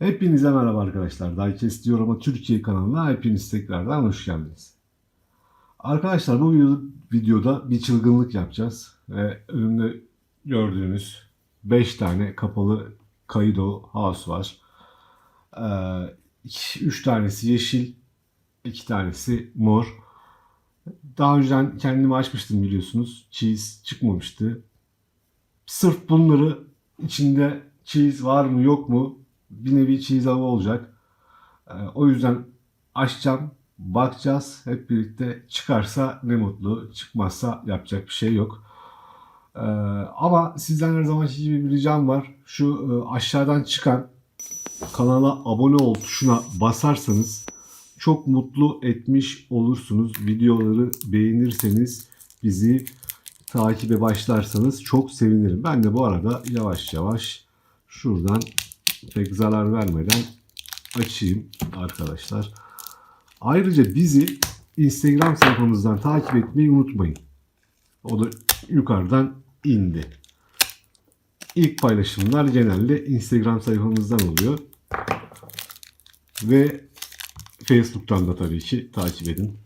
Hepinize merhaba arkadaşlar. Diecast diyor ama Türkiye kanalına hepiniz tekrardan hoş geldiniz. Arkadaşlar bu video- videoda bir çılgınlık yapacağız. Ve önümde gördüğünüz 5 tane kapalı Kaido House var. 3 tanesi yeşil, 2 tanesi mor. Daha önceden kendimi açmıştım biliyorsunuz. Cheese çıkmamıştı. Sırf bunları içinde cheese var mı yok mu bir nevi cheese hava olacak. Ee, o yüzden açacağım, bakacağız. Hep birlikte çıkarsa ne mutlu, çıkmazsa yapacak bir şey yok. Ee, ama sizden her zamanki gibi bir ricam var. Şu e, aşağıdan çıkan kanala abone ol tuşuna basarsanız çok mutlu etmiş olursunuz. Videoları beğenirseniz bizi takibe başlarsanız çok sevinirim. Ben de bu arada yavaş yavaş şuradan pek zarar vermeden açayım arkadaşlar. Ayrıca bizi Instagram sayfamızdan takip etmeyi unutmayın. O da yukarıdan indi. İlk paylaşımlar genelde Instagram sayfamızdan oluyor. Ve Facebook'tan da tabii ki takip edin.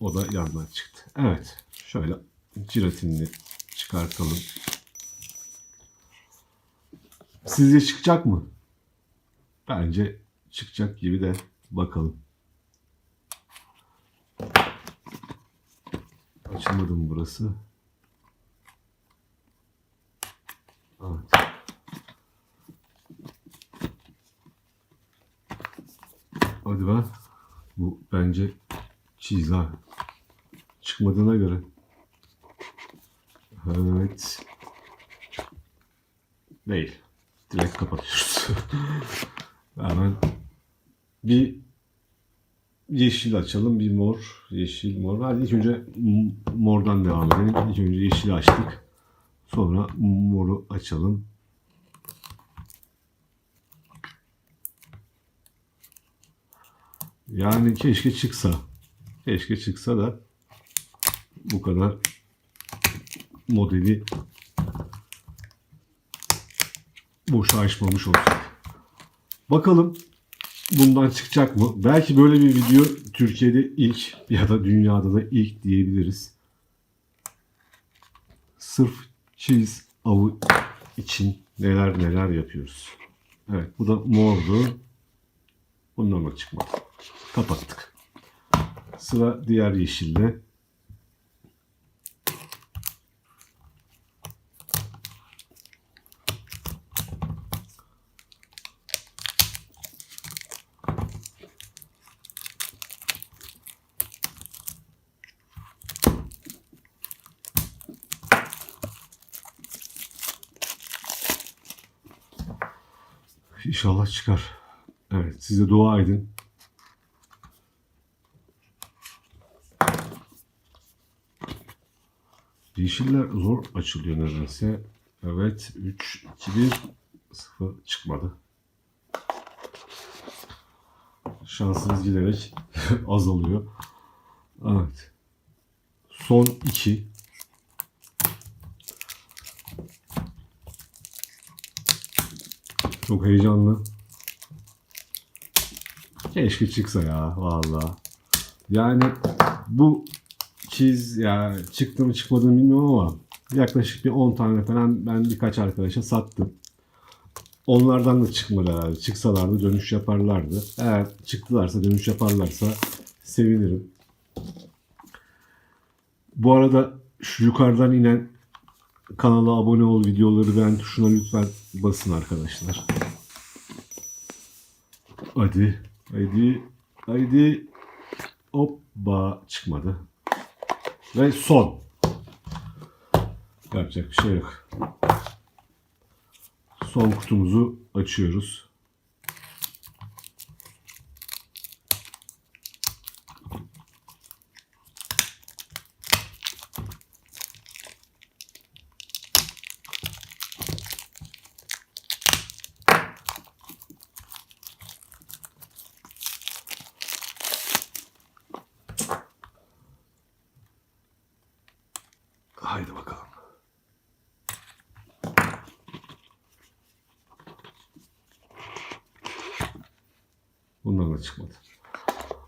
O da yandan çıktı. Evet. Şöyle jelatinini çıkartalım. Sizce çıkacak mı? Bence çıkacak gibi de bakalım. Açılmadı mı burası? Evet. Hadi be. Bu bence ha. Çıkmadığına göre. Evet. Değil. Direkt kapatıyoruz. Hemen bir yeşil açalım. Bir mor. Yeşil, mor. Hadi ilk önce mordan devam edelim. İlk önce yeşili açtık. Sonra moru açalım. Yani keşke çıksa. Keşke çıksa da bu kadar modeli boşa açmamış olsak. Bakalım bundan çıkacak mı? Belki böyle bir video Türkiye'de ilk ya da dünyada da ilk diyebiliriz. Sırf cheese avı için neler neler yapıyoruz. Evet bu da mordu. Bundan da çıkmadı. Kapattık. Sıra diğer yeşilde. İnşallah çıkar. Evet size dua edin. Yeşiller zor açılıyor nedense. Evet 3, 2, 1, 0 çıkmadı. Şansınız giderek azalıyor. Evet. Son 2. Çok heyecanlı. Keşke çıksa ya valla. Yani bu çiz ya çıktı mı çıkmadı mı bilmiyorum ama yaklaşık bir 10 tane falan ben birkaç arkadaşa sattım. Onlardan da çıkmadı herhalde. Çıksalardı dönüş yaparlardı. Eğer çıktılarsa dönüş yaparlarsa sevinirim. Bu arada şu yukarıdan inen kanala abone ol videoları beğen tuşuna lütfen basın arkadaşlar. Hadi. Haydi. Haydi. Hoppa çıkmadı. Ve son. Yapacak bir şey yok. Son kutumuzu açıyoruz. Haydi bakalım. Bundan da çıkmadı.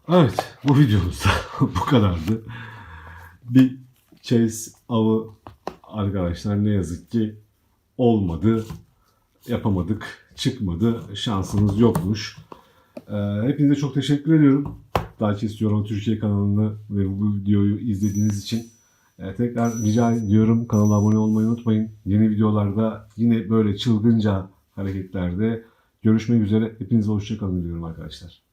Evet bu videomuz da bu kadardı. Bir chase avı arkadaşlar ne yazık ki olmadı. Yapamadık. Çıkmadı. Şansımız yokmuş. Ee, hepinize çok teşekkür ediyorum. Daha Yorum Türkiye kanalını ve bu videoyu izlediğiniz için. Ee, tekrar rica ediyorum kanala abone olmayı unutmayın. Yeni videolarda yine böyle çılgınca hareketlerde görüşmek üzere. Hepinize hoşçakalın diyorum arkadaşlar.